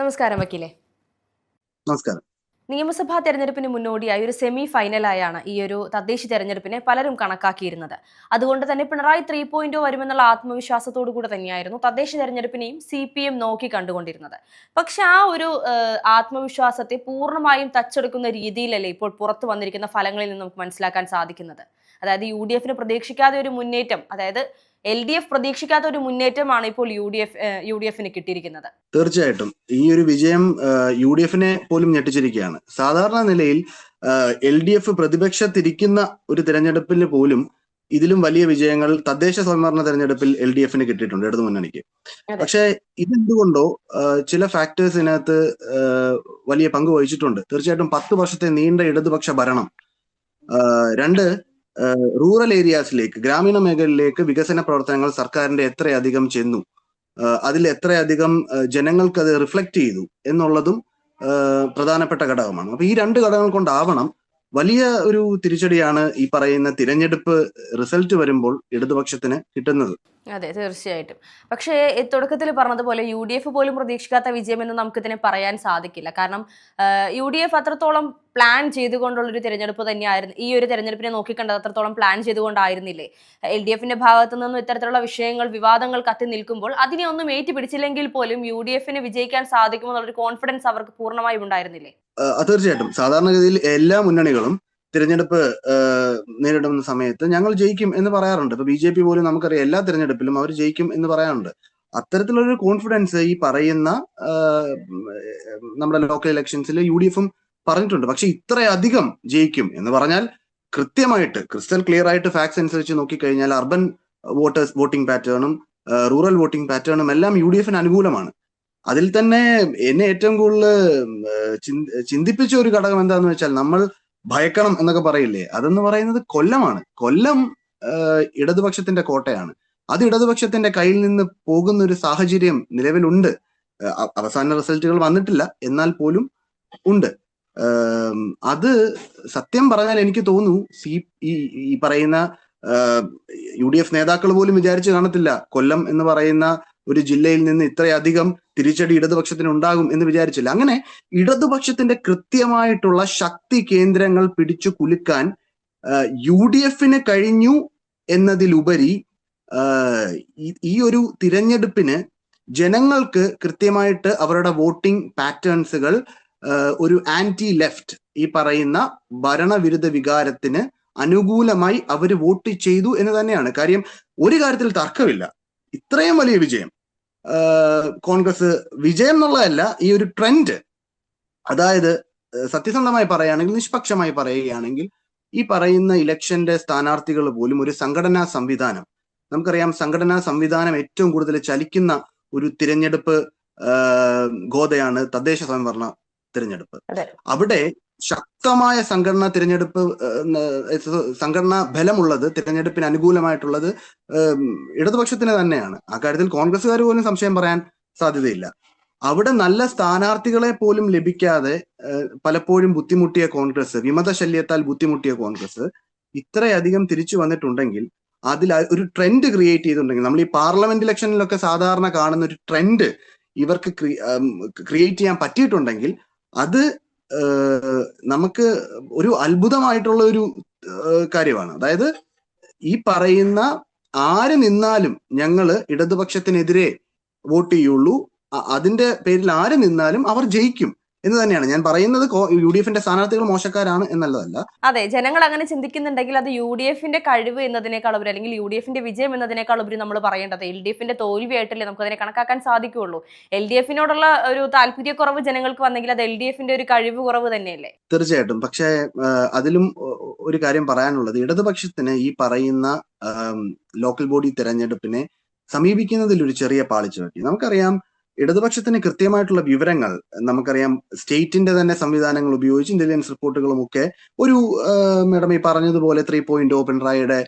നമസ്കാരം വക്കീലെ. നമസ്കാരം. നിയമസഭാ തെരഞ്ഞെടുപ്പിന് മുന്നോടിയായി ഒരു സെമി ഫൈനലായാണ് ഈ ഒരു തദ്ദേശ തെരഞ്ഞെടുപ്പിനെ പലരും കണക്കാക്കിയിരുന്നത്. അതുകൊണ്ട് തന്നെ പിണറായി ത്രീ പോയിന്റ് വരുമെന്നുള്ള ആത്മവിശ്വാസത്തോടു കൂടെ തന്നെയായിരുന്നു തദ്ദേശ തെരഞ്ഞെടുപ്പിനെയും സി പി എം നോക്കി കണ്ടുകൊണ്ടിരുന്നത്. പക്ഷെ ആ ഒരു ആത്മവിശ്വാസത്തെ പൂർണമായും തച്ചെടുക്കുന്ന രീതിയിലല്ലേ ഇപ്പോൾ പുറത്തു വന്നിരിക്കുന്ന ഫലങ്ങളിൽ നിന്ന് നമുക്ക് മനസ്സിലാക്കാൻ സാധിക്കുന്നത്. അതായത് യു ഡി എഫിന് പ്രതീക്ഷിക്കാതെ ഒരു മുന്നേറ്റം അതായത് എൽ ഡി എഫ് പ്രതീക്ഷിക്കാത്ത ഒരു മുന്നേറ്റമാണ് ഇപ്പോൾ U D F U D എഫിന് കിട്ടിയിരിക്കുന്നത്. തീർച്ചയായിട്ടും. ഈ ഒരു വിജയം യു ഡി എഫിനെ പോലും ഞെട്ടിച്ചിരിക്കുകയാണ്. സാധാരണ നിലയിൽ എൽ ഡി എഫ് പ്രതിപക്ഷത്തിരിക്കുന്ന ഒരു തിരഞ്ഞെടുപ്പിൽ പോലും ഇതിലും വലിയ വിജയങ്ങൾ തദ്ദേശ സ്വയംഭരണ തെരഞ്ഞെടുപ്പിൽ എൽ ഡി എഫിന് കിട്ടിയിട്ടുണ്ട് ഇടതു മുന്നണിക്ക്. പക്ഷേ ഇതെന്തുകൊണ്ടോ ചില ഫാക്ടേഴ്സ് ഇതിനകത്ത് വലിയ പങ്ക് വഹിച്ചിട്ടുണ്ട്. തീർച്ചയായിട്ടും പത്ത് വർഷത്തെ നീണ്ട ഇടതുപക്ഷ ഭരണം. രണ്ട് റൂറൽ ഏരിയാസിലേക്ക് ഗ്രാമീണ മേഖലയിലേക്ക് വികസന പ്രവർത്തനങ്ങൾ സർക്കാരിന്റെ എത്രയധികം ചെന്നു അതിൽ എത്രയധികം ജനങ്ങൾക്ക് അത് റിഫ്ലക്ട് ചെയ്തു എന്നുള്ളതും പ്രധാനപ്പെട്ട ഘടകമാണ്. അപ്പൊ ഈ രണ്ട് ഘടകങ്ങൾ കൊണ്ടാവണം. വലിയ ഒരു തിരിച്ചടിയാണ് ഈ പറയുന്ന തിരഞ്ഞെടുപ്പ് റിസൾട്ട് വരുമ്പോൾ ഇടതുപക്ഷത്തിന് കിട്ടുന്നത്. അതെ തീർച്ചയായിട്ടും. പക്ഷേ തുടക്കത്തിൽ പറഞ്ഞതുപോലെ യു ഡി എഫ് പോലും പ്രതീക്ഷിക്കാത്ത വിജയമെന്ന് നമുക്കിതിനെ പറയാൻ സാധിക്കില്ല. കാരണം യു ഡി എഫ് അത്രത്തോളം പ്ലാൻ ചെയ്തുകൊണ്ടുള്ള ഒരു തിരഞ്ഞെടുപ്പ് തന്നെയായിരുന്നു ഈ ഒരു തിരഞ്ഞെടുപ്പിനെ നോക്കിക്കണ്ടത് അത്രത്തോളം പ്ലാൻ ചെയ്തുകൊണ്ടായിരുന്നില്ലേ? എൽ ഡി എഫിന്റെ ഭാഗത്തു നിന്നും ഇത്തരത്തിലുള്ള വിഷയങ്ങൾ വിവാദങ്ങൾ കത്തി നിൽക്കുമ്പോൾ അതിനെ ഒന്നും ഏറ്റുപിടിച്ചില്ലെങ്കിൽ പോലും യു ഡി എഫിന് വിജയിക്കാൻ സാധിക്കുമെന്നുള്ളൊരു കോൺഫിഡൻസ് അവർക്ക് പൂർണമായും ഉണ്ടായിരുന്നില്ലേ? തീർച്ചയായിട്ടും. സാധാരണഗതിയിൽ എല്ലാ മുന്നണികളും തിരഞ്ഞെടുപ്പ് നേരിടുന്ന സമയത്ത് ഞങ്ങൾ ജയിക്കും എന്ന് പറയാറുണ്ട്. ഇപ്പൊ ബി ജെ പി പോലും നമുക്കറിയാം എല്ലാ തിരഞ്ഞെടുപ്പിലും അവർ ജയിക്കും എന്ന് പറയാറുണ്ട്. അത്തരത്തിലൊരു കോൺഫിഡൻസ് ഈ പറയുന്ന നമ്മുടെ ലോക്കൽ ഇലക്ഷൻസിൽ യു ഡി എഫും പറഞ്ഞിട്ടുണ്ട്. പക്ഷെ ഇത്രയധികം ജയിക്കും എന്ന് പറഞ്ഞാൽ കൃത്യമായിട്ട് ക്രിസ്റ്റൽ ക്ലിയർ ആയിട്ട് ഫാക്ട്സ് അനുസരിച്ച് നോക്കിക്കഴിഞ്ഞാൽ അർബൻ വോട്ടേഴ്സ് വോട്ടിംഗ് പാറ്റേണും റൂറൽ വോട്ടിംഗ് പാറ്റേണും എല്ലാം യു ഡി എഫിന് അനുകൂലമാണ്. അതിൽ തന്നെ എന്നെ ഏറ്റവും കൂടുതൽ ചിന്തിപ്പിച്ച ഒരു ഘടകം എന്താന്ന് വെച്ചാൽ നമ്മൾ ഭയക്കണം എന്നൊക്കെ പറയില്ലേ? അതെന്ന് പറയുന്നത് കൊല്ലമാണ്. കൊല്ലം ഇടതുപക്ഷത്തിന്റെ കോട്ടയാണ്. അത് ഇടതുപക്ഷത്തിന്റെ കയ്യിൽ നിന്ന് പോകുന്ന ഒരു സാഹചര്യം നിലവിലുണ്ട്. അവസാന റിസൾട്ടുകൾ വന്നിട്ടില്ല. എന്നാൽ പോലും ഉണ്ട്. അത് സത്യം പറഞ്ഞാൽ എനിക്ക് തോന്നുന്നു സി ഈ പറയുന്ന യു ഡി എഫ് നേതാക്കൾ പോലും വിചാരിച്ചു കാണത്തില്ല കൊല്ലം എന്ന് പറയുന്ന ഒരു ജില്ലയിൽ നിന്ന് ഇത്രയധികം തിരിച്ചടി ഇടതുപക്ഷത്തിന് ഉണ്ടാകും എന്ന് വിചാരിച്ചില്ല. അങ്ങനെ ഇടതുപക്ഷത്തിന്റെ കൃത്യമായിട്ടുള്ള ശക്തി കേന്ദ്രങ്ങൾ പിടിച്ചു കുലുക്കാൻ യു ഡി എഫിന് കഴിഞ്ഞു എന്നതിലുപരി ഈ ഒരു തിരഞ്ഞെടുപ്പിന് ജനങ്ങൾക്ക് കൃത്യമായിട്ട് അവരുടെ വോട്ടിംഗ് പാറ്റേൺസുകൾ ഒരു ആന്റി ലെഫ്റ്റ് ഈ പറയുന്ന ഭരണവിരുദ്ധ വികാരത്തിന് അനുകൂലമായി അവർ വോട്ട് ചെയ്തു എന്ന് തന്നെയാണ്. കാര്യം ഒരു കാര്യത്തിൽ തർക്കമില്ല. ഇത്രയും വലിയ വിജയം. കോൺഗ്രസ് വിജയം എന്നുള്ളതല്ല ഈ ഒരു ട്രെൻഡ്. അതായത് സത്യസന്ധമായി പറയുകയാണെങ്കിൽ നിഷ്പക്ഷമായി പറയുകയാണെങ്കിൽ ഈ പറയുന്ന ഇലക്ഷന്റെ സ്ഥാനാർത്ഥികൾ പോലും ഒരു സംഘടനാ സംവിധാനം. നമുക്കറിയാം സംഘടനാ സംവിധാനം ഏറ്റവും കൂടുതൽ ചലിക്കുന്ന ഒരു തിരഞ്ഞെടുപ്പ് ഗോതയാണ് തദ്ദേശ സ്വയംഭരണ തിരഞ്ഞെടുപ്പ്. അവിടെ ശക്തമായ സംഘടനാ തിരഞ്ഞെടുപ്പ് സംഘടന ബലമുള്ളത് തിരഞ്ഞെടുപ്പിന് അനുകൂലമായിട്ടുള്ളത് ഇടതുപക്ഷത്തിന് തന്നെയാണ്. ആ കാര്യത്തിൽ കോൺഗ്രസ്സുകാർ പോലും സംശയം പറയാൻ സാധ്യതയില്ല. അവിടെ നല്ല സ്ഥാനാർത്ഥികളെ പോലും ലഭിക്കാതെ പലപ്പോഴും ബുദ്ധിമുട്ടിയ കോൺഗ്രസ് വിമത ശല്യത്താൽ ബുദ്ധിമുട്ടിയ കോൺഗ്രസ് ഇത്രയധികം തിരിച്ചു വന്നിട്ടുണ്ടെങ്കിൽ അതിൽ ഒരു ട്രെൻഡ് ക്രിയേറ്റ് ചെയ്തിട്ടുണ്ടെങ്കിൽ നമ്മൾ ഈ പാർലമെന്റ് ഇലക്ഷനിലൊക്കെ സാധാരണ കാണുന്ന ഒരു ട്രെൻഡ് ഇവർക്ക് ക്രിയേറ്റ് ചെയ്യാൻ പറ്റിയിട്ടുണ്ടെങ്കിൽ അത് നമുക്ക് ഒരു അത്ഭുതമായിട്ടുള്ള ഒരു കാര്യമാണ്. അതായത് ഈ പറയുന്ന ആര് നിന്നാലും ഞങ്ങൾ ഇടതുപക്ഷത്തിനെതിരെ വോട്ട് ചെയ്യുള്ളൂ. അതിന്റെ പേരിൽ ആര് നിന്നാലും അവർ ജയിക്കും. എന്ന് തന്നെയാണ്. ഞാൻ പറയുന്നത് യു ഡി എഫിന്റെ സ്ഥാനാർത്ഥികൾ മോശക്കാരാണ് എന്നുള്ളതല്ല. അതെ ജനങ്ങൾ അങ്ങനെ ചിന്തിക്കുന്നുണ്ടെങ്കിൽ അത് യു ഡി എഫിന്റെ കഴിവ് എന്നതിനേക്കാൾ ഉപരി അല്ലെങ്കിൽ യു ഡി എഫിന്റെ വിജയം എന്നതിനേക്കാൾ ഉപരി നമ്മൾ പറയേണ്ടത് എൽ ഡി എഫിന്റെ തോൽവിയായിട്ടല്ലേ നമുക്ക് അതിനെ കണക്കാക്കാൻ സാധിക്കുകയുള്ളൂ. എൽ ഡി എഫിനോടുള്ള ഒരു താല്പര്യക്കുറവ് ജനങ്ങൾക്ക് വന്നെങ്കിൽ അത് എൽ ഡി എഫിന്റെ ഒരു കഴിവ് കുറവ് തന്നെയല്ലേ? തീർച്ചയായിട്ടും. പക്ഷേ അതിലും ഒരു കാര്യം പറയാനുള്ളത്. ഇടതുപക്ഷത്തിന് ഈ പറയുന്ന ലോക്കൽ ബോഡി തെരഞ്ഞെടുപ്പിനെ സമീപിക്കുന്നതിൽ ഒരു ചെറിയ പാളിച്ച പറ്റി നമുക്കറിയാം ഇടതുപക്ഷത്തിന് കൃത്യമായിട്ടുള്ള വിവരങ്ങൾ നമുക്കറിയാം സ്റ്റേറ്റിന്റെ തന്നെ സംവിധാനങ്ങൾ ഉപയോഗിച്ച് ഇന്റലിജൻസ് റിപ്പോർട്ടുകളും ഒക്കെ ഒരു മേഡം ഈ പറഞ്ഞതുപോലെ ത്രീ പോയിന്റ് ഓ പിണറായിയുടെ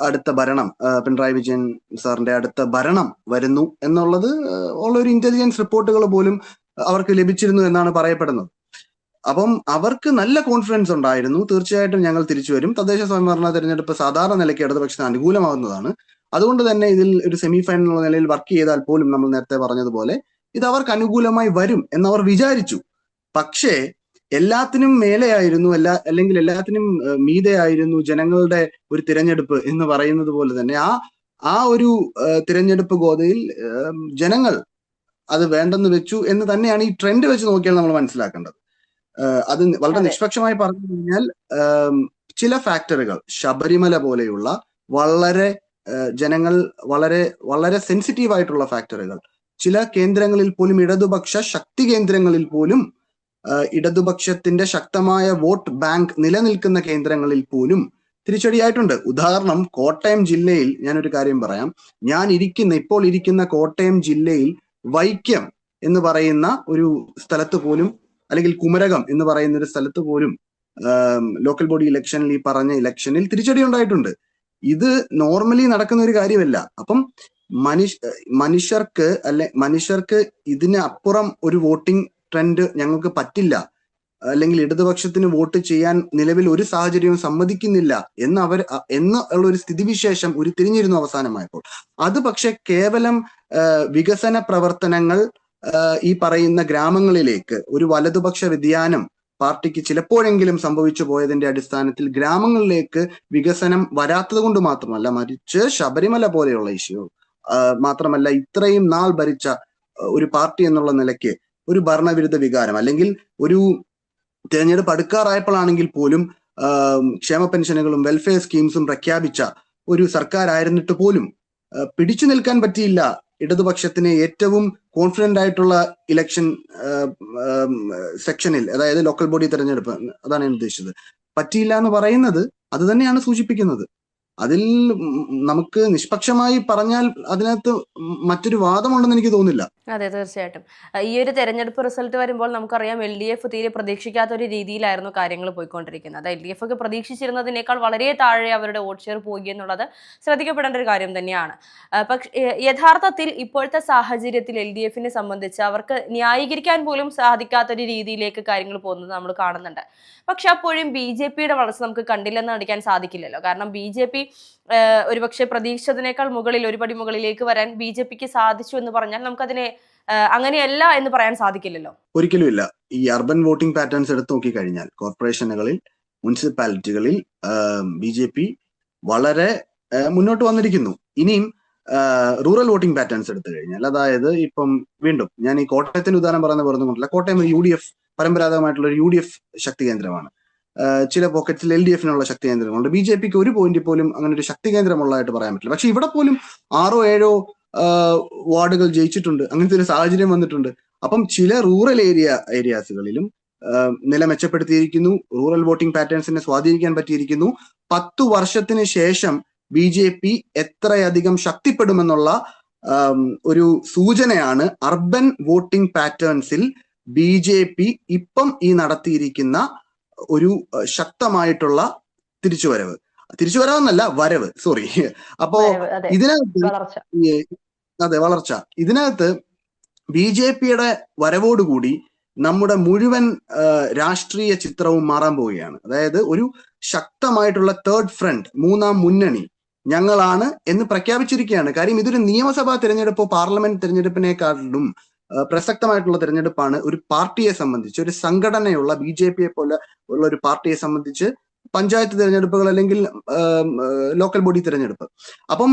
അടുത്ത ഭരണം പിണറായി വിജയൻ സാറിന്റെ അടുത്ത ഭരണം വരുന്നു എന്നുള്ളത് ഉള്ള ഒരു ഇന്റലിജൻസ് റിപ്പോർട്ടുകൾ പോലും അവർക്ക് ലഭിച്ചിരുന്നു എന്നാണ് പറയപ്പെടുന്നത്. അപ്പം അവർക്ക് നല്ല കോൺഫിഡൻസ് ഉണ്ടായിരുന്നു. തീർച്ചയായിട്ടും ഞങ്ങൾ തിരിച്ചു വരും. തദ്ദേശ സ്വയംഭരണ തെരഞ്ഞെടുപ്പ് സാധാരണ നിലയ്ക്ക് ഇടതുപക്ഷത്തിന് അനുകൂലമാവുന്നതാണ് അതുകൊണ്ട് തന്നെ ഇതിൽ ഒരു സെമി ഫൈനൽ എന്ന നിലയിൽ വർക്ക് ചെയ്താൽ പോലും നമ്മൾ നേരത്തെ പറഞ്ഞതുപോലെ ഇത് അവർക്ക് അനുകൂലമായി വരും എന്നവർ വിചാരിച്ചു. പക്ഷേ എല്ലാത്തിനും മേലെയായിരുന്നു എല്ലാ അല്ലെങ്കിൽ എല്ലാത്തിനും മീതയായിരുന്നു ജനങ്ങളുടെ ഒരു തിരഞ്ഞെടുപ്പ് എന്ന് പറയുന്നത് പോലെ തന്നെ ആ ആ ഒരു തിരഞ്ഞെടുപ്പ് ഗോതയിൽ ജനങ്ങൾ അത് വേണ്ടെന്ന് വെച്ചു എന്ന് തന്നെയാണ് ഈ ട്രെൻഡ് വെച്ച് നോക്കിയാൽ നമ്മൾ മനസ്സിലാക്കേണ്ടത്. അത് വളരെ നിഷ്പക്ഷമായി പറഞ്ഞു കഴിഞ്ഞാൽ ചില ഫാക്ടറുകൾ ശബരിമല പോലെയുള്ള വളരെ ജനങ്ങൾ വളരെ വളരെ സെൻസിറ്റീവ് ആയിട്ടുള്ള ഫാക്ടറുകൾ ചില കേന്ദ്രങ്ങളിൽ പോലും ഇടതുപക്ഷ ശക്തി കേന്ദ്രങ്ങളിൽ പോലും ഇടതുപക്ഷത്തിന്റെ ശക്തമായ വോട്ട് ബാങ്ക് നിലനിൽക്കുന്ന കേന്ദ്രങ്ങളിൽ പോലും തിരിച്ചടിയായിട്ടുണ്ട്. ഉദാഹരണം കോട്ടയം ജില്ലയിൽ ഞാനൊരു കാര്യം പറയാം. ഞാൻ ഇരിക്കുന്ന ഇപ്പോൾ ഇരിക്കുന്ന കോട്ടയം ജില്ലയിൽ വൈക്കം എന്ന് പറയുന്ന ഒരു സ്ഥലത്ത് പോലും അല്ലെങ്കിൽ കുമരകം എന്ന് പറയുന്ന ഒരു സ്ഥലത്ത് പോലും ലോക്കൽ ബോഡി ഇലക്ഷനിൽ ഈ പറഞ്ഞ ഇലക്ഷനിൽ തിരിച്ചടി ഉണ്ടായിട്ടുണ്ട് ഇത് നോർമലി നടക്കുന്ന ഒരു കാര്യമല്ല. അപ്പം മനുഷ്യ മനുഷ്യർക്ക് അല്ലെ മനുഷ്യർക്ക് ഇതിന് അപ്പുറം ഒരു വോട്ടിംഗ് ട്രെൻഡ് ഞങ്ങൾക്ക് പറ്റില്ല. അല്ലെങ്കിൽ ഇടതുപക്ഷത്തിന് വോട്ട് ചെയ്യാൻ നിലവിൽ ഒരു സാഹചര്യവും സമ്മതിക്കുന്നില്ല എന്ന് അവർ എന്ന് ഉള്ള ഒരു സ്ഥിതിവിശേഷം ഉരുത്തിരിഞ്ഞിരുന്നു അവസാനമായപ്പോൾ. അത് പക്ഷെ കേവലം വികസന പ്രവർത്തനങ്ങൾ ഈ പറയുന്ന ഗ്രാമങ്ങളിലേക്ക് ഒരു വലതുപക്ഷ വ്യതിയാനം പാർട്ടിക്ക് ചിലപ്പോഴെങ്കിലും സംഭവിച്ചു പോയതിന്റെ അടിസ്ഥാനത്തിൽ ഗ്രാമങ്ങളിലേക്ക് വികസനം വരാത്തത് കൊണ്ട് മാത്രമല്ല മറിച്ച് ശബരിമല പോലെയുള്ള ഇഷ്യൂ മാത്രമല്ല ഇത്രയും നാൾ ഭരിച്ച ഒരു പാർട്ടി എന്നുള്ള നിലയ്ക്ക് ഒരു ഭരണവിരുദ്ധ വികാരം അല്ലെങ്കിൽ ഒരു തിരഞ്ഞെടുപ്പ് അടുക്കാറായപ്പോഴാണെങ്കിൽ പോലും ക്ഷേമ പെൻഷനുകളും വെൽഫെയർ സ്കീംസും പ്രഖ്യാപിച്ച ഒരു സർക്കാരായിരുന്നിട്ട് പോലും പിടിച്ചു നിൽക്കാൻ പറ്റിയില്ല ഇടതുപക്ഷത്തിന് ഏറ്റവും കോൺഫിഡന്റ് ആയിട്ടുള്ള ഇലക്ഷൻ സെക്ഷനിൽ അതായത് ലോക്കൽ ബോഡി തെരഞ്ഞെടുപ്പ് അതാണ് ഞാൻ ഉദ്ദേശിച്ചത്. പറ്റിയില്ല എന്ന് പറയുന്നത് അത് തന്നെയാണ് സൂചിപ്പിക്കുന്നത്. അതിൽ നമുക്ക് നിഷ്പക്ഷമായി പറഞ്ഞാൽ അതിനകത്ത് മറ്റൊരു വാദമുണ്ടെന്ന് എനിക്ക് തോന്നുന്നില്ല. അതെ തീർച്ചയായിട്ടും. ഈ ഒരു തെരഞ്ഞെടുപ്പ് റിസൾട്ട് വരുമ്പോൾ നമുക്കറിയാം എൽ ഡി എഫ് തീരെ പ്രതീക്ഷിക്കാത്ത ഒരു രീതിയിലായിരുന്നു കാര്യങ്ങൾ പോയിക്കൊണ്ടിരിക്കുന്നത്. എൽ ഡി എഫ് ഒക്കെ പ്രതീക്ഷിച്ചിരുന്നതിനേക്കാൾ വളരെ താഴെ അവരുടെ വോട്ട് ഷെയർ പോയി എന്നുള്ളത് ശ്രദ്ധിക്കപ്പെടേണ്ട ഒരു കാര്യം തന്നെയാണ്. പക്ഷേ യഥാർത്ഥത്തിൽ ഇപ്പോഴത്തെ സാഹചര്യത്തിൽ എൽ ഡി എഫിനെ സംബന്ധിച്ച് അവർക്ക് ന്യായീകരിക്കാൻ പോലും സാധിക്കാത്ത ഒരു രീതിയിലേക്ക് കാര്യങ്ങൾ പോകുന്നത് നമ്മൾ കാണുന്നുണ്ട്. പക്ഷെ അപ്പോഴും ബി ജെ പിയുടെ വളർച്ച നമുക്ക് കണ്ടില്ലെന്ന് നടിക്കാൻ സാധിക്കില്ലല്ലോ. കാരണം ബി ജെ പി ഒരുപക്ഷെ പ്രതീക്ഷിച്ചതിനേക്കാൾ മുകളിൽ ഒരുപടി മുകളിലേക്ക് വരാൻ ബി ജെ പിക്ക് സാധിച്ചു എന്ന് പറഞ്ഞാൽ നമുക്കതിനെ അങ്ങനെയല്ല എന്ന് പറയാൻ സാധിക്കില്ലല്ലോ. ഒരിക്കലും ഇല്ല. ഈ അർബൻ വോട്ടിംഗ് പാറ്റേൺസ് എടുത്ത് നോക്കിക്കഴിഞ്ഞാൽ കോർപ്പറേഷനുകളിൽ മുനിസിപ്പാലിറ്റികളിൽ ബി ജെ പി വളരെ മുന്നോട്ട് വന്നിരിക്കുന്നു. ഇനിയും റൂറൽ വോട്ടിംഗ് പാറ്റേൺസ് എടുത്തു കഴിഞ്ഞാൽ അതായത് ഇപ്പം വീണ്ടും ഞാൻ ഈ കോട്ടയത്തിന്റെ ഉദാഹരണം പറയുന്ന പറഞ്ഞുകൊണ്ടല്ല കോട്ടയം യു ഡി എഫ് പരമ്പരാഗതമായിട്ടുള്ള ഒരു യു ഡി എഫ് ശക്തി കേന്ദ്രമാണ്. ചില പോക്കറ്റ്സിൽ എൽ ഡി എഫിനുള്ള ശക്തി കേന്ദ്രങ്ങളുണ്ട്. ബി ജെ പിക്ക് ഒരു പോയിന്റ് പോലും അങ്ങനെ ഒരു ശക്തി കേന്ദ്രമുള്ളതായിട്ട് പറയാൻ പറ്റില്ല. പക്ഷെ ഇവിടെ പോലും ആറോ ഏഴോ വാർഡുകൾ ജയിച്ചിട്ടുണ്ട്. അങ്ങനത്തെ ഒരു സാഹചര്യം വന്നിട്ടുണ്ട്. അപ്പം ചില റൂറൽ ഏരിയ ഏരിയാസുകളിലും നില മെച്ചപ്പെടുത്തിയിരിക്കുന്നു. റൂറൽ വോട്ടിംഗ് പാറ്റേൺസിനെ സ്വാധീനിക്കാൻ പറ്റിയിരിക്കുന്നു. പത്തു വർഷത്തിന് ശേഷം ബി ജെ പി എത്രയധികം ശക്തിപ്പെടുമെന്നുള്ള ഒരു സൂചനയാണ് അർബൻ വോട്ടിംഗ് പാറ്റേൺസിൽ ബി ജെ പി ഇപ്പം ഈ നടത്തിയിരിക്കുന്ന ഒരു ശക്തമായിട്ടുള്ള തിരിച്ചുവരവ്. തിരിച്ചുവരവെന്നല്ല വരവ്. സോറി. അപ്പോ ഇതിനകത്ത് അതെ. വളർച്ച. ഇതിനകത്ത് ബി ജെ പിയുടെ വരവോടുകൂടി നമ്മുടെ മുഴുവൻ രാഷ്ട്രീയ ചിത്രവും മാറാൻ പോവുകയാണ്. അതായത് ഒരു ശക്തമായിട്ടുള്ള തേർഡ് ഫ്രണ്ട് മൂന്നാം മുന്നണി ഞങ്ങളാണ് എന്ന് പ്രഖ്യാപിച്ചിരിക്കുകയാണ്. കാര്യം ഇതൊരു നിയമസഭാ തിരഞ്ഞെടുപ്പോ പാർലമെന്റ് തിരഞ്ഞെടുപ്പിനെക്കാളും പ്രസക്തമായിട്ടുള്ള തിരഞ്ഞെടുപ്പാണ് ഒരു പാർട്ടിയെ സംബന്ധിച്ച് ഒരു സംഘടനയുള്ള ബി ജെ പിയെ പോലെ ഉള്ള ഒരു പാർട്ടിയെ സംബന്ധിച്ച് പഞ്ചായത്ത് തിരഞ്ഞെടുപ്പുകൾ അല്ലെങ്കിൽ ലോക്കൽ ബോഡി തിരഞ്ഞെടുപ്പ്. അപ്പം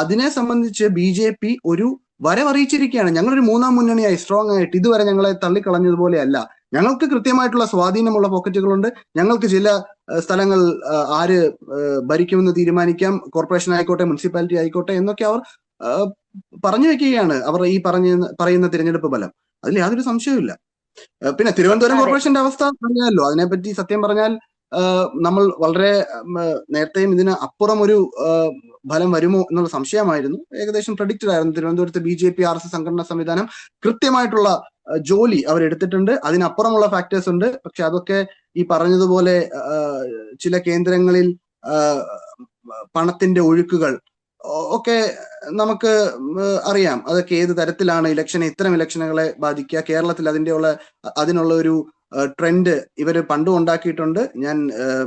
അതിനെ സംബന്ധിച്ച് ബി ജെ പി ഒരു വരവറിയിച്ചിരിക്കുകയാണ്. ഞങ്ങളൊരു മൂന്നാം മുന്നണിയായി സ്ട്രോങ് ആയിട്ട്. ഇതുവരെ ഞങ്ങളെ തള്ളിക്കളഞ്ഞതുപോലെയല്ല ഞങ്ങൾക്ക് കൃത്യമായിട്ടുള്ള സ്വാധീനമുള്ള പോക്കറ്റുകളുണ്ട്. ഞങ്ങൾക്ക് ചില സ്ഥലങ്ങൾ ആര് ഭരിക്കുമെന്ന് തീരുമാനിക്കാം. കോർപ്പറേഷൻ ആയിക്കോട്ടെ മുനിസിപ്പാലിറ്റി ആയിക്കോട്ടെ എന്നൊക്കെ അവർ പറഞ്ഞു വെക്കുകയാണ് അവർ ഈ പറഞ്ഞ പറയുന്ന തിരഞ്ഞെടുപ്പ് ഫലം. അതിൽ യാതൊരു സംശയവുമില്ല. പിന്നെ തിരുവനന്തപുരം. കോർപ്പറേഷന്റെ അവസ്ഥ അറിയാമല്ലോ അതിനെപ്പറ്റി സത്യം പറഞ്ഞാൽ നമ്മൾ വളരെ നേരത്തെയും ഇതിന് അപ്പുറം ഒരു ഫലം വരുമോ എന്നുള്ള സംശയമായിരുന്നു. ഏകദേശം പ്രഡിക്റ്റഡ് ആയിരുന്നു തിരുവനന്തപുരത്ത് B J P R S S സംഘടനാ സംവിധാനം കൃത്യമായിട്ടുള്ള ജോലി അവരെടുത്തിട്ടുണ്ട് അതിനപ്പുറമുള്ള ഫാക്ടേഴ്സ് ഉണ്ട്. പക്ഷെ അതൊക്കെ ഈ പറഞ്ഞതുപോലെ ചില കേന്ദ്രങ്ങളിൽ പണത്തിന്റെ ഒഴുക്കുകൾ ഒക്കെ നമുക്ക് അറിയാം. അതൊക്കെ ഏത് തരത്തിലാണ് ഇലക്ഷനെ ഇത്തരം ഇലക്ഷനുകളെ ബാധിക്കുക. കേരളത്തിൽ അതിന്റെ ഉള്ള അതിനുള്ള ഒരു ട്രെൻഡ് ഇവർ പണ്ടും ഉണ്ടാക്കിയിട്ടുണ്ട്. ഞാൻ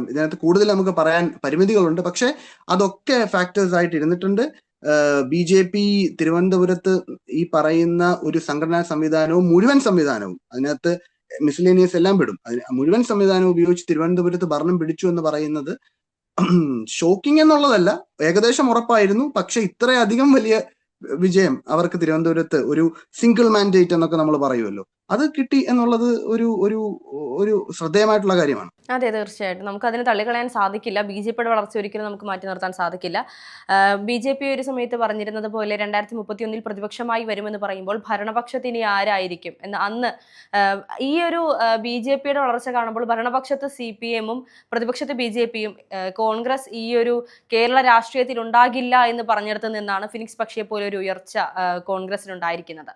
ഇതിനകത്ത് കൂടുതൽ നമുക്ക് പറയാൻ പരിമിതികളുണ്ട്. പക്ഷെ അതൊക്കെ ഫാക്ടേഴ്സ് ആയിട്ട് ഇരുന്നിട്ടുണ്ട്. ബി ജെ പി തിരുവനന്തപുരത്ത് ഈ പറയുന്ന ഒരു സംഘടനാ സംവിധാനവും മുഴുവൻ സംവിധാനവും അതിനകത്ത് മിസ്ലേനിയസ് എല്ലാം പെടും. മുഴുവൻ സംവിധാനം ഉപയോഗിച്ച് തിരുവനന്തപുരത്ത് ഭരണം പിടിച്ചു എന്ന് പറയുന്നത് ഷോക്കിംഗ് എന്നുള്ളതല്ല ഏകദേശം ഉറപ്പായിരുന്നു. പക്ഷെ ഇത്രയധികം വലിയ വിജയം അവർക്ക് തിരുവനന്തപുരത്ത് ഒരു സിംഗിൾ മാൻഡേറ്റ് എന്നൊക്കെ നമ്മൾ പറയുമല്ലോ. അത് കിട്ടി എന്നുള്ളത് ഒരു ഒരു ഒരു ശ്രദ്ധേയമായിട്ടുള്ള കാര്യമാണ്. അതെ തീർച്ചയായിട്ടും. നമുക്ക് അതിനെ തള്ളിക്കളയാൻ സാധിക്കില്ല. ബി ജെ പിയുടെ വളർച്ച ഒരിക്കലും നമുക്ക് മാറ്റി നിർത്താൻ സാധിക്കില്ല. ബി ജെ പി ഒരു സമയത്ത് പറഞ്ഞിരുന്നത് പോലെ രണ്ടായിരത്തി മുപ്പത്തി ഒന്നിൽ പ്രതിപക്ഷമായി വരുമെന്ന് പറയുമ്പോൾ ഭരണപക്ഷത്ത് ഇനി ആരായിരിക്കും? എന്ന് അന്ന് ഈ ഒരു ബി ജെ പിയുടെ വളർച്ച കാണുമ്പോൾ ഭരണപക്ഷത്ത് സി പി എമ്മും പ്രതിപക്ഷത്ത് ബി ജെ പിയും കോൺഗ്രസ് ഈ ഒരു കേരള രാഷ്ട്രീയത്തിൽ ഉണ്ടാകില്ല എന്ന് പറഞ്ഞിടത്ത് നിന്നാണ് ഫിനിക്സ് പക്ഷിയെ പോലെ ഒരു ഉയർച്ച കോൺഗ്രസിനുണ്ടായിരിക്കുന്നത്.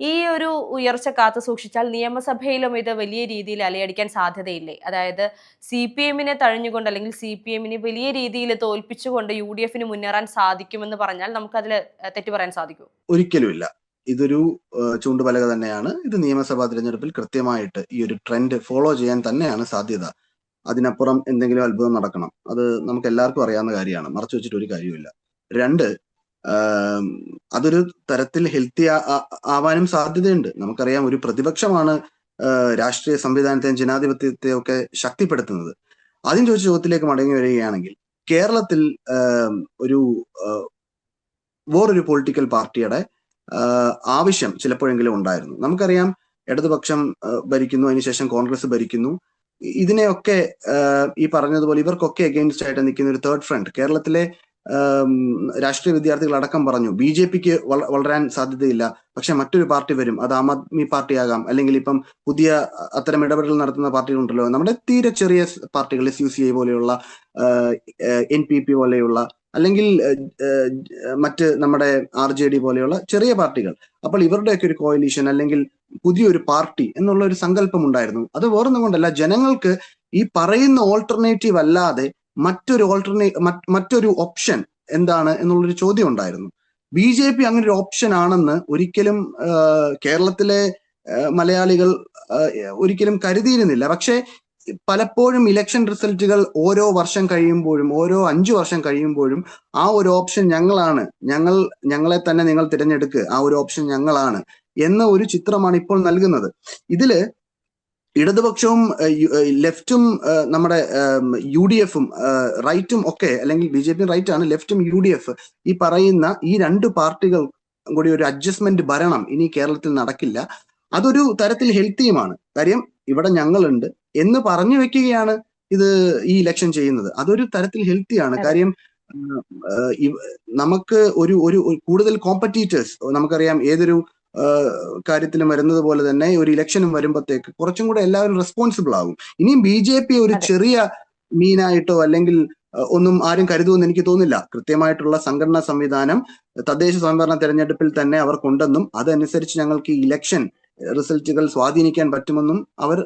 ഈ ഒരു ഉയർച്ച കാത്തു സൂക്ഷിച്ചാൽ നിയമസഭയിലും ഇത് വലിയ രീതിയിൽ അലയടിക്കാൻ സാധ്യതയില്ലേ? അതായത് സി പി എമ്മിനെ തഴഞ്ഞുകൊണ്ട് അല്ലെങ്കിൽ സി പി എമ്മിനെ വലിയ രീതിയിൽ തോൽപ്പിച്ചുകൊണ്ട് യു ഡി എഫിന് മുന്നേറാൻ സാധിക്കുമെന്ന് പറഞ്ഞാൽ നമുക്ക് നമുക്കതിൽ തെറ്റു പറയാൻ സാധിക്കൂ ഒരിക്കലുമില്ല. ഇതൊരു ചൂണ്ടുപലക തന്നെയാണ്. ഇത് നിയമസഭാ തിരഞ്ഞെടുപ്പിൽ കൃത്യമായിട്ട് ഈ ഒരു ട്രെൻഡ് ഫോളോ ചെയ്യാൻ തന്നെയാണ് സാധ്യത. അതിനപ്പുറം എന്തെങ്കിലും അത്ഭുതം നടക്കണം. അത് നമുക്ക് എല്ലാവർക്കും അറിയാവുന്ന കാര്യമാണ്. മറച്ചു വെച്ചിട്ട് ഒരു കാര്യമില്ല രണ്ട് അതൊരു തരത്തിൽ ഹെൽത്തി ആവാനും സാധ്യതയുണ്ട്. നമുക്കറിയാം ഒരു പ്രതിപക്ഷമാണ് രാഷ്ട്രീയ സംവിധാനത്തെയും ജനാധിപത്യത്തെയും ഒക്കെ ശക്തിപ്പെടുത്തുന്നത്. ആദ്യം ചോദിച്ച ചോദ്യത്തിലേക്ക് മടങ്ങി വരികയാണെങ്കിൽ കേരളത്തിൽ ഒരു വേറൊരു പൊളിറ്റിക്കൽ പാർട്ടിയുടെ ആവശ്യം ചിലപ്പോഴെങ്കിലും ഉണ്ടായിരുന്നു. നമുക്കറിയാം ഇടതുപക്ഷം ഭരിക്കുന്നു അതിനുശേഷം കോൺഗ്രസ് ഭരിക്കുന്നു. ഇതിനെയൊക്കെ ഈ പറഞ്ഞതുപോലെ ഇവർക്കൊക്കെ അഗെയിൻസ്റ്റ് ആയിട്ട് നിൽക്കുന്ന ഒരു തേർഡ് ഫ്രണ്ട് കേരളത്തിലെ രാഷ്ട്രീയ വിദ്യാർത്ഥികൾ അടക്കം പറഞ്ഞു. ബി ജെ പിക്ക് വളരാൻ സാധ്യതയില്ല. പക്ഷെ മറ്റൊരു പാർട്ടി വരും. അത് ആം ആദ്മി പാർട്ടി ആകാം അല്ലെങ്കിൽ ഇപ്പം പുതിയ അത്തരം ഇടപെടൽ നടത്തുന്ന പാർട്ടികളുണ്ടല്ലോ. നമ്മുടെ തീരെ ചെറിയ പാർട്ടികൾ എസ് യു സി ഐ പോലെയുള്ള എൻ പി പി പോലെയുള്ള അല്ലെങ്കിൽ മറ്റ് നമ്മുടെ ആർ ജെ ഡി പോലെയുള്ള ചെറിയ പാർട്ടികൾ. അപ്പോൾ ഇവരുടെയൊക്കെ ഒരു കോയലീഷൻ അല്ലെങ്കിൽ പുതിയൊരു പാർട്ടി എന്നുള്ള ഒരു സങ്കല്പം ഉണ്ടായിരുന്നു. അത് വേറൊന്നും കൊണ്ടല്ല. ജനങ്ങൾക്ക് ഈ പറയുന്ന ഓൾട്ടർനേറ്റീവ് അല്ലാതെ മറ്റൊരു ഓൾട്ടർനേ മറ്റൊരു ഓപ്ഷൻ എന്താണ് എന്നുള്ളൊരു ചോദ്യം ഉണ്ടായിരുന്നു ബി ജെ പി അങ്ങനെ ഒരു ഓപ്ഷൻ ആണെന്ന് ഒരിക്കലും കേരളത്തിലെ മലയാളികൾ ഒരിക്കലും കരുതിയിരുന്നില്ല. പക്ഷേ പലപ്പോഴും ഇലക്ഷൻ റിസൾട്ടുകൾ ഓരോ വർഷം കഴിയുമ്പോഴും ഓരോ അഞ്ചു വർഷം കഴിയുമ്പോഴും ആ ഒരു ഓപ്ഷൻ ഞങ്ങളാണ്. ഞങ്ങൾ ഞങ്ങളെ തന്നെ നിങ്ങൾ തിരഞ്ഞെടുക്കുക ആ ഒരു ഓപ്ഷൻ ഞങ്ങളാണ് എന്ന ഒരു ചിത്രമാണ് ഇപ്പോൾ നൽകുന്നത്. ഇതിൽ ഇടതുപക്ഷവും ലെഫ്റ്റും നമ്മുടെ യു ഡി എഫും റൈറ്റും ഒക്കെ അല്ലെങ്കിൽ ബി ജെ പി റൈറ്റ് ആണ് ലെഫ്റ്റും യു ഡി എഫ് ഈ പറയുന്ന ഈ രണ്ട് പാർട്ടികൾ കൂടി ഒരു അഡ്ജസ്റ്റ്മെന്റ് ഭരണം ഇനി കേരളത്തിൽ നടക്കില്ല. അതൊരു തരത്തിൽ ഹെൽത്തിയുമാണ്. കാര്യം ഇവിടെ ഞങ്ങളുണ്ട് എന്ന് പറഞ്ഞു വെക്കുകയാണ് ഇത് ഈ ഇലക്ഷൻ ചെയ്യുന്നത്. അതൊരു തരത്തിൽ ഹെൽത്തിയാണ്. കാര്യം നമുക്ക് ഒരു ഒരു കൂടുതൽ കോമ്പറ്റീറ്റേഴ്സ് നമുക്കറിയാം ഏതൊരു കാര്യത്തിലും വരുന്നത് പോലെ തന്നെ ഒരു ഇലക്ഷനും വരുമ്പോഴത്തേക്ക് കുറച്ചും കൂടെ എല്ലാവരും റെസ്പോൺസിബിൾ ആകും. ഇനിയും ബി ജെ പി ഒരു ചെറിയ മീനായിട്ടോ അല്ലെങ്കിൽ ഒന്നും ആരും കരുതുമെന്ന് എനിക്ക് തോന്നുന്നില്ല. കൃത്യമായിട്ടുള്ള സംഘടനാ സംവിധാനം തദ്ദേശ സ്വയംഭരണ തെരഞ്ഞെടുപ്പിൽ തന്നെ അവർ കൊണ്ടെന്നും അതനുസരിച്ച് ഞങ്ങൾക്ക് ഇലക്ഷൻ റിസൾട്ടുകൾ സ്വാധീനിക്കാൻ പറ്റുമെന്നും അവർ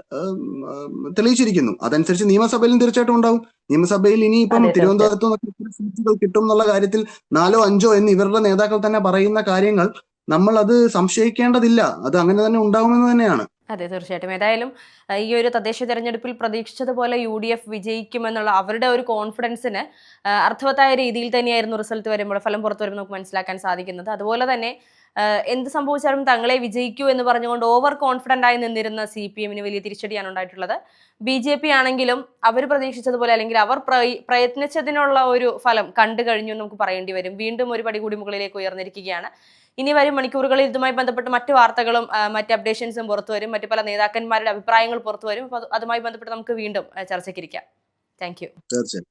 തെളിയിച്ചിരിക്കുന്നു. അതനുസരിച്ച് നിയമസഭയിലും തീർച്ചയായിട്ടും ഉണ്ടാവും നിയമസഭയിൽ ഇനിയിപ്പം. തിരുവനന്തപുരത്ത് സീറ്റുകൾ കിട്ടും എന്നുള്ള കാര്യത്തിൽ നാലോ അഞ്ചോ എന്ന് ഇവരുടെ നേതാക്കൾ തന്നെ പറയുന്ന കാര്യങ്ങൾ നമ്മൾ അത് സംശയിക്കേണ്ടതില്ല. അത് അങ്ങനെ തന്നെ ഉണ്ടാവുമെന്ന് തന്നെയാണ്. അതെ തീർച്ചയായിട്ടും. ഏതായാലും ഈ ഒരു തദ്ദേശ തെരഞ്ഞെടുപ്പിൽ പ്രതീക്ഷിച്ചതുപോലെ യു ഡി എഫ് വിജയിക്കുമെന്നുള്ള അവരുടെ ഒരു കോൺഫിഡൻസിന് അർത്ഥവത്തായ രീതിയിൽ തന്നെയായിരുന്നു റിസൾട്ട് വരുമ്പോൾ ഫലം പുറത്തു വരുമ്പോൾ നമുക്ക് മനസ്സിലാക്കാൻ സാധിക്കുന്നത്. അതുപോലെ തന്നെ എന്ത് സംഭവിച്ചാലും തങ്ങളെ വിജയിക്കൂ എന്ന് പറഞ്ഞുകൊണ്ട് ഓവർ കോൺഫിഡന്റ് ആയി നിന്നിരുന്ന സി പി എമ്മിന് വലിയ തിരിച്ചടിയാണ് ഉണ്ടായിട്ടുള്ളത്. ബി ജെ പി ആണെങ്കിലും അവർ പ്രതീക്ഷിച്ചതുപോലെ അല്ലെങ്കിൽ അവർ പ്രയ- പ്രയത്നിച്ചതിനുള്ള ഒരു ഫലം കണ്ടു കഴിഞ്ഞു നമുക്ക് പറയേണ്ടി വരും. വീണ്ടും ഒരു പടി കൂടി മുകളിലേക്ക് ഉയർന്നിരിക്കുകയാണ്. ഇനി വരും മണിക്കൂറുകളിൽ ഇതുമായി ബന്ധപ്പെട്ട് മറ്റു വാർത്തകളും മറ്റ് അപ്ഡേഷൻസും പുറത്തു വരും. മറ്റു പല നേതാക്കന്മാരുടെ അഭിപ്രായങ്ങൾ പുറത്തു വരും. അതുമായി ബന്ധപ്പെട്ട് നമുക്ക് വീണ്ടും ചർച്ചയ്ക്കിരിക്കാം താങ്ക് യു തീർച്ചയായും.